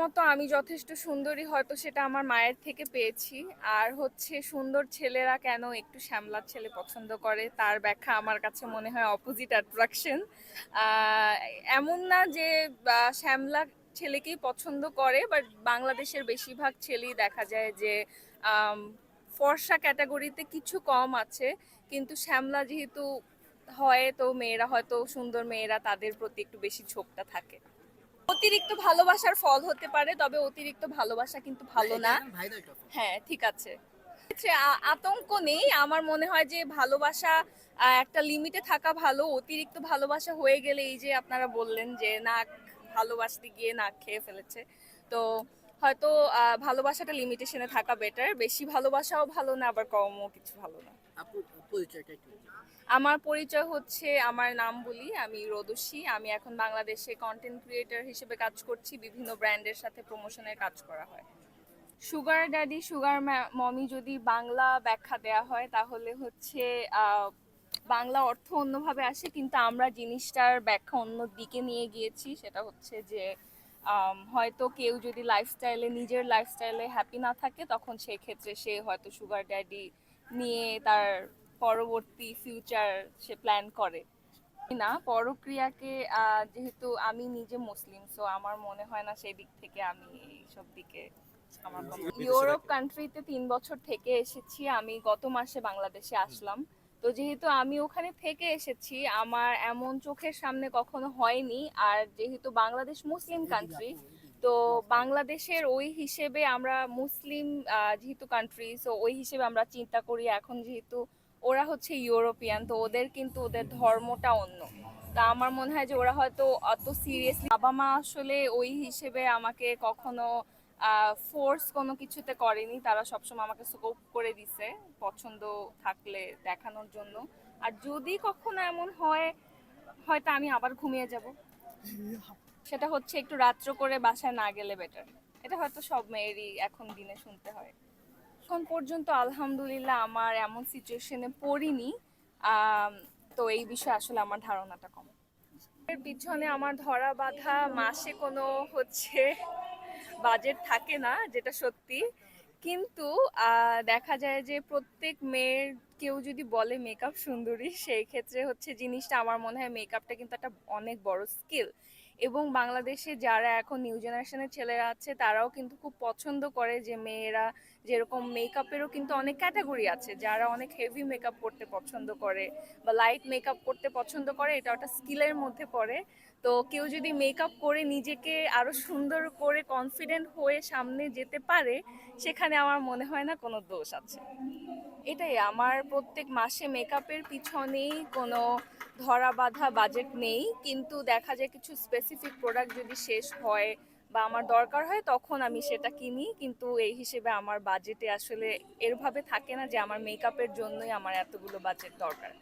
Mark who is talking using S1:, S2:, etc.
S1: মতো আমি যথেষ্ট সুন্দরী হয়তো সেটা আমার মায়ের থেকে পেয়েছি। আর হচ্ছে সুন্দর ছেলেরা কেন একটু শ্যামলার ছেলে পছন্দ করে? তার ব্যাখ্যা আমার কাছে মনে হয় অপোজিট অ্যাট্রাকশন এমন না যে শ্যামলা ছেলেকেই পছন্দ করে বাট বাংলাদেশের বেশিরভাগ ছেলেই দেখা যায় যে ফর্সা ক্যাটাগরিতে কিছু কম আছে। কিন্তু শ্যামলা যেহেতু হয় তো মেয়েরা হয়তো সুন্দর মেয়েরা তাদের প্রতি একটু বেশি ঝোঁকটা থাকে। অতিরিক্ত ভালোবাসার ফল হতে পারে তবে অতিরিক্ত ভালোবাসা কিন্তু ভালো না। হ্যাঁ ঠিক আছে। আতঙ্ক নেই। আমার মনে হয় যে ভালোবাসা একটা লিমিটে থাকা ভালো। অতিরিক্ত ভালোবাসা হয়ে গেলে এই যে আপনারা বললেন যে নাক ভালোবাসতে গিয়ে নাক খেয়ে ফেলেছে। তো হয়তো ভালোবাসাটা লিমিটেশনে থাকা বেটার বেশি ভালোবাসাও ভালো না আবার কমও কিছু ভালো না। আমার পরিচয় হচ্ছে আমার নাম বলি আমি রোদসী। আমি এখন বাংলাদেশে কন্টেন্ট ক্রিয়েটর হিসেবে কাজ করছি বিভিন্ন ব্র্যান্ডের সাথে প্রমোশনের কাজ করা হয়। সুগার ড্যাডি সুগার মমি যদি বাংলা ব্যাখ্যা দেয়া হয় তাহলে হচ্ছে বাংলা অর্থ অন্যভাবে আসে কিন্তু আমরা জিনিসটার ব্যাখ্যা অন্য দিকে নিয়ে গিয়েছি। সেটা হচ্ছে যে হয়তো কেউ যদি লাইফস্টাইলে নিজের লাইফস্টাইলে হ্যাপি না থাকে তখন সেই ক্ষেত্রে সে হয়তো সুগার ড্যাডি নিয়ে তার পরবর্তী ফিউচার সে প্ল্যান করে। না পরক্রিয়াকে যেহেতু আমি নিজে মুসলিম সো আমার মনে হয় না সেই দিক থেকে আমি এইসব দিকে আমার ইউরোপ কান্ট্রিতে তিন বছর থেকে এসেছি। আমি গত মাসে বাংলাদেশে আসলাম। তো যেহেতু আমি ওখানে থেকে এসেছি আমার এমন চোখের সামনে কখনো হয়নি। আর যেহেতু বাংলাদেশ মুসলিম কান্ট্রি তো বাংলাদেশের ওই হিসেবে আমরা মুসলিম যেহেতু কান্ট্রি সো ওই হিসেবে আমরা চিন্তা করি এখন যেহেতু ওরা হচ্ছে ইউরোপিয়ান তো ওদের কিন্তু ওদের ধর্মটা অন্য। তা আমার মনে হয় যে ওরা হয়তো অত সিরিয়াসলি বাবা মা আসলে ওই হিসেবে আমাকে কখনো ফোর্স কোনো কিছুতে করেনি। তারা সবসময় আমাকে স্কোপ করে দিছে পছন্দ থাকলে দেখানোর জন্য। আর যদি কখনো এমন হয়, হয়তো আমি আবার ঘুমিয়ে যাব। সেটা হচ্ছে একটু রাত্র করে বাসায় না গেলে বেটার এটা হয়তো সব মেয়েরই এখন দিনে শুনতে হয়। এখন পর্যন্ত আলহামদুলিল্লাহ আমার এমন সিচুয়েশনে পড়িনি। তো এই বিষয়ে আসলে আমার ধারণাটা কম। এর পিছনে আমার ধরা বাঁধা মাসে কোনো হচ্ছে বাজেট থাকে না, যেটা সত্যি। কিন্তু দেখা যায় যে প্রত্যেক মেয়ের কেউ যদি বলে মেকআপ সুন্দরী, সেই ক্ষেত্রে হচ্ছে জিনিসটা আমার মনে হয় মেকআপটা কিন্তু একটা অনেক বড় স্কিল এবং বাংলাদেশে যারা এখন নিউ জেনারেশনের ছেলেরা আছে, তারাও কিন্তু খুব পছন্দ করে যে মেয়েরা যেরকম মেকআপেরও কিন্তু অনেক ক্যাটাগরি আছে। যারা অনেক হেভি মেকআপ করতে পছন্দ করে বা লাইট মেকআপ করতে পছন্দ করে, এটা একটা স্কিলের মধ্যে পড়ে। তো কেউ যদি মেকআপ করে নিজেকে আরও সুন্দর করে কনফিডেন্ট হয়ে সামনে যেতে পারে, সেখানে আমার মনে হয় না কোনো দোষ আছে। এটাই, আমার প্রত্যেক মাসে মেকআপের পিছনেই কোনো ধরা বাঁধা বাজেট নেই। কিন্তু দেখা যায় কিছু স্পেসিফিক প্রোডাক্ট যদি শেষ হয় বা আমার দরকার হয়, তখন আমি সেটা কিনি। কিন্তু এই হিসেবে আমার বাজেটে আসলে এরভাবে থাকে না যে আমার মেকআপের জন্যই আমার এতগুলো বাজেট দরকার।